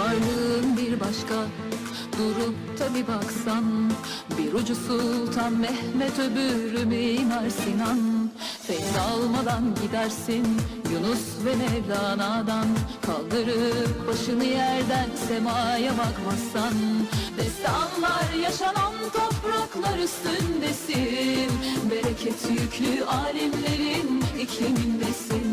varlığın bir başka. Durup da bir baksan Bir ucu Sultan Mehmet öbürü Mimar Sinan. Feyz almadan gidersin Yunus ve Mevlana'dan. Kaldırıp başını yerden semaya bakmazsan Destanlar yaşanan topraklar üstündesin. Bereket yüklü alimlerin iklimindesin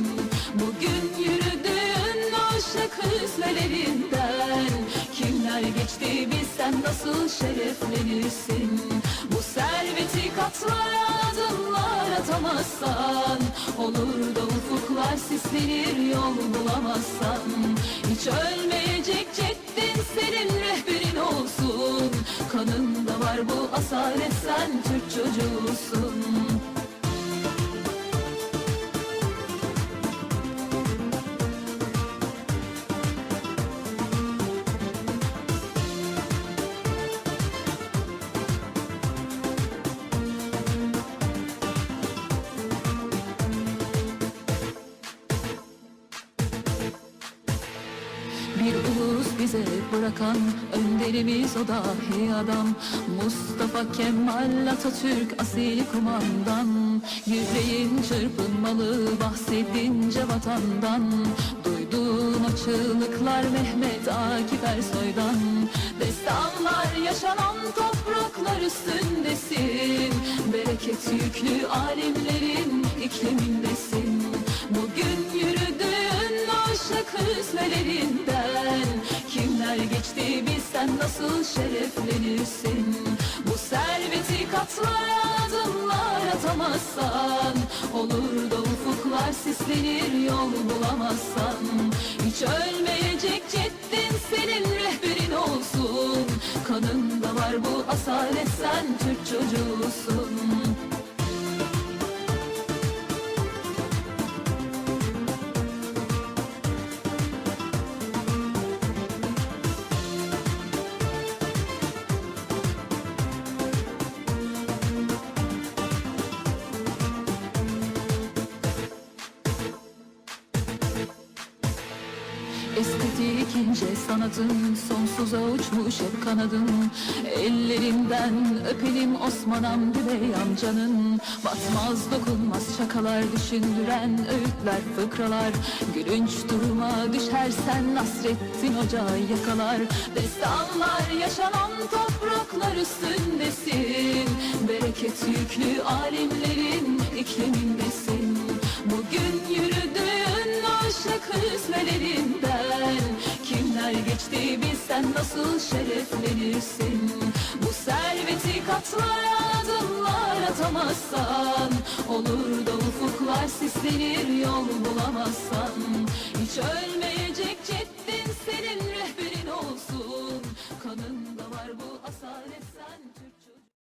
bilsen nasıl şereflenirsin? Bu serveti katlara adımlar atamazsan Olur da ufuklar sislenir yol bulamazsan. Hiç ölmeyecek ceddin senin rehberin olsun. Kanında var bu asalet sen Türk çocuğusun Bir ulus bize bırakan önderimiz o dahi adam. Mustafa Kemal Atatürk asil kumandan Yüreğin çırpınmalı bahsedince vatandan. Duyduğun o çığlıklar Mehmet Akif Ersoy'dan. Destanlar yaşanan topraklar üstündesin. Bereket yüklü alimlerin iklimindesin. Bugün yürüdüğün o ışık Kimler geçti. Bilsen nasıl şereflenirsin? Bu serveti katlara adımlar atamazsan Olur da ufuklar sislenir yol bulamazsan. Hiç ölmeyecek ceddin senin rehberin olsun. Kanında var bu asalet sen Türk çocuğusun Estetik ince sanatın Sonsuza uçmuş hep kanadın. Ellerinden öpelim Osman Hamdi Bey amcanın. Batmaz dokunmaz şakalar Düşündüren öğütler fıkralar. Gülünç duruma düşersen Nasrettin Hoca yakalar. Destanlar yaşanan topraklar üstündesin. Bereket yüklü alimlerin iklimindesin. Bugün yürüdüğün hüznelerinden Kimler geçti bilsen nasıl şereflenirsin? Bu serveti katlara adımlar atamazsan Olur da ufuklar sislenir yol bulamazsan. Hiç ölmeyecek